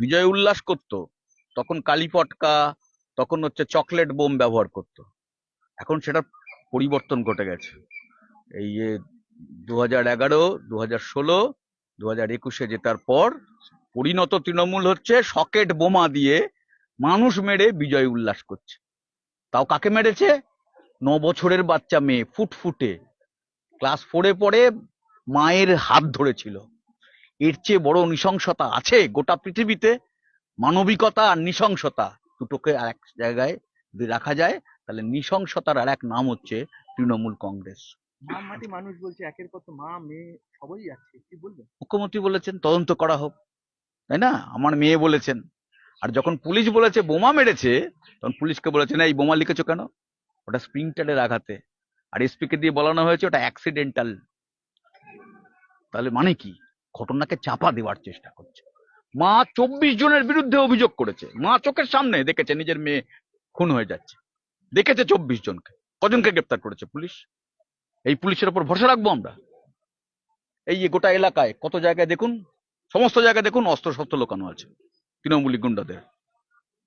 বিজয় উল্লাস করত, তখন কালী পটকা, তখন হচ্ছে চকলেট বোম ব্যবহার করত। এখন সেটা পরিবর্তন ঘটে গেছে। এই যে দু হাজার এগারো দু হাজার ষোলো দু হাজার একুশে জেতার পর পরিণত তৃণমূল হচ্ছে সকেট বোমা দিয়ে মানুষ মেরে বিজয় উল্লাস করছে। তাও কাকে মেরেছে? ন বছরের বাচ্চা মেয়ে, ফুটফুটে। ক্লাস ফোরে পড়ে মায়ের হাত ধরেছিল। এর চেয়ে বড় নৃশংসতা আছে গোটা পৃথিবীতে? মানবিকতা আর নৃশংসতা দুটোকে আর এক জায়গায় যদি রাখা যায় তাহলে নৃশংসতার আর এক নাম হচ্ছে তৃণমূল কংগ্রেস। মানুষ বলছে একের মা মেয়ে সবাই যাচ্ছে কি বলবেন? মুখ্যমন্ত্রী বলেছেন তদন্ত করা হোক তাই না? আমার মেয়ে বলেছেন। আর যখন পুলিশ বলেছে বোমা মেরেছে তখন পুলিশকে বলেছে না এই বোমা লিখেছো কেন? ওটা স্প্রিং স্প্রিংটারের আঘাতে। আর এসপি কে দিয়ে বলানো হয়েছে ওটা অ্যাক্সিডেন্টাল তাহলে মানে কি? ঘটনাকে চাপা দেওয়ার চেষ্টা করছে। মা চব্বিশ জনের বিরুদ্ধে অভিযোগ করেছে। মা চোখের সামনে দেখেছে, নিজের মেয়ে খুন হয়ে যাচ্ছে। দেখেছে চব্বিশ জনকে। কজনকে গ্রেপ্তার করেছে পুলিশ? এই পুলিশের উপর ভরসা রাখব আমরা? এই যে গোটা এলাকায় কত জায়গায় দেখুন, সমস্ত জায়গায় দেখুন অস্ত্র শস্ত্র লোকানো আছে তৃণমূলী গুন্ডাদের।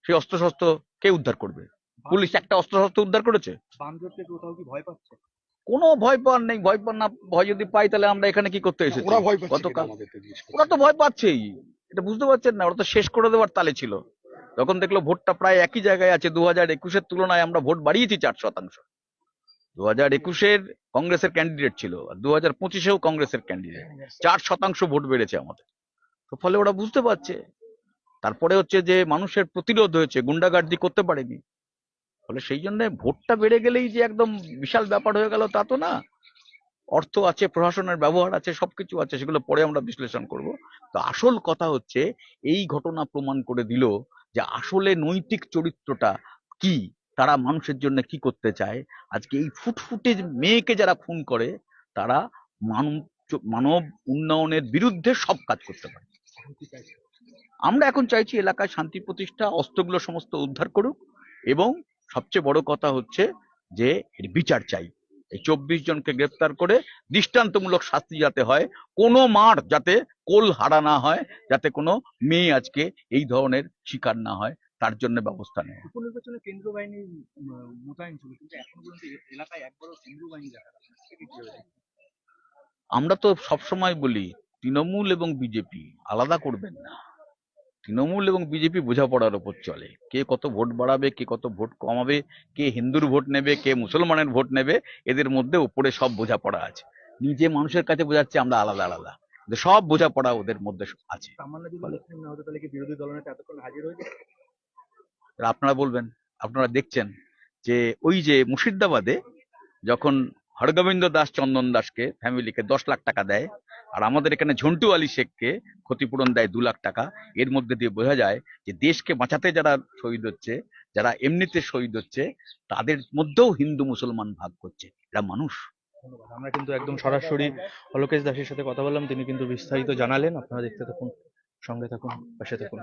সেই অস্ত্র শস্ত্র কে উদ্ধার করবে? পুলিশ একটা অস্ত্র শস্ত্র উদ্ধার করেছে? ভয় পাচ্ছে? কোনো ভয় পাওয়ার নেই ভয় পান না ভয় যদি পাই তাহলে আমরা এখানে কি করতে এসেছি? ওরা ভয় পাচ্ছে গতকাল? ওরা তো ভয় পাচ্ছেই এটা বুঝতে পারছেন না ওরা তো শেষ করে দেওয়ার তালে ছিল। যখন দেখল ভোটটা প্রায় একই জায়গায় আছে দু হাজার একুশের তুলনায় আমরা ভোট বাড়িয়েছি চার শতাংশ। দু হাজার একুশের কংগ্রেসের ক্যান্ডিডেট ছিল আর দু হাজার পঁচিশেও কংগ্রেসের ক্যান্ডিডেট। চার শতাংশ ভোট বেড়েছে আমাদের। তো ফলে ওরা বুঝতে পারছে। তারপরে হচ্ছে যে মানুষের প্রতিরোধ হয়েছে গুন্ডাগার্দি করতে পারেনি। ফলে সেই জন্য ভোটটা বেড়ে গেলেই যে একদম বিশাল ব্যাপার হয়ে গেল তা তো না। অর্থ আছে, প্রশাসনের ব্যবহার আছে, সবকিছু আছে, সেগুলো পরে আমরা বিশ্লেষণ করব। তো আসল কথা হচ্ছে, এই ঘটনা প্রমাণ করে দিল যে আসলে নৈতিক চরিত্রটা কি, তারা মানুষের জন্য কি করতে চায়। আজকে এই ফুটফুটে মেয়েকে যারা খুন করে, তারা মানব মানব উন্নয়নের বিরুদ্ধে সব কাজ করতে পারে। আমরা এখন চাইছি এলাকায় শান্তি প্রতিষ্ঠা, অস্ত্রগুলো সমস্ত উদ্ধার করুক এবং সবচেয়ে বড় কথা হচ্ছে যে এর বিচার চাই এই চব্বিশ জনকে গ্রেপ্তার করে দৃষ্টান্তমূলক শাস্তি যাতে হয় কোনো মার যাতে কোল হারা না হয় যাতে কোনো মেয়ে আজকে এই ধরনের শিকার না হয় তার জন্য ব্যবস্থা নেয় উপনির্বাচনে কেন্দ্র বাহিনী মোতায়েন ছিল কিন্তু এখন পর্যন্ত এলাকায় একবারও কেন্দ্র বাহিনী দেখা গেল না। সেটা কি কীভাবে দেখছেন? আমরা তো সবসময় বলি তৃণমূল এবং বিজেপি আলাদা করবেন না তৃণমূল এবং বিজেপি বোঝাপড়ার ওপর চলে। কে কত ভোট বাড়াবে কে কত ভোট কমাবে কে হিন্দুর ভোট নেবে কে মুসলমানের ভোট নেবে এদের মধ্যে উপরে সব বোঝাপড়া আছে। নিজে মানুষের কাছে বোঝাচ্ছে আমরা আলাদা আলাদা। সব বোঝাপড়া ওদের মধ্যে আছে। হয়ে? আপনারা বলবেন আপনারা দেখছেন যে ওই যে মুর্শিদাবাদে যখন হরগোবিন্দ দাস চন্দন দাসকে ফ্যামিলিকে দশ লাখ টাকা দেয় আর আমাদের এখানে ঝন্টু আলী শেখকে ক্ষতিপূরণ দেয় দু লাখ টাকা। এর মধ্যে দিয়ে বোঝা যায় যে দেশকে বাঁচাতে যারা শহীদ হচ্ছে, যারা এমনিতে শহীদ হচ্ছে, তাদের মধ্যেও হিন্দু মুসলমান ভাগ করছে। এরা মানুষ। আমরা কিন্তু একদম সরাসরি অলোকেশ দাসের সাথে কথা বললাম। তিনি কিন্তু বিস্তারিত জানালেন। আপনারা দেখতে থাকুন, সঙ্গে থাকুন, পাশে থাকুন।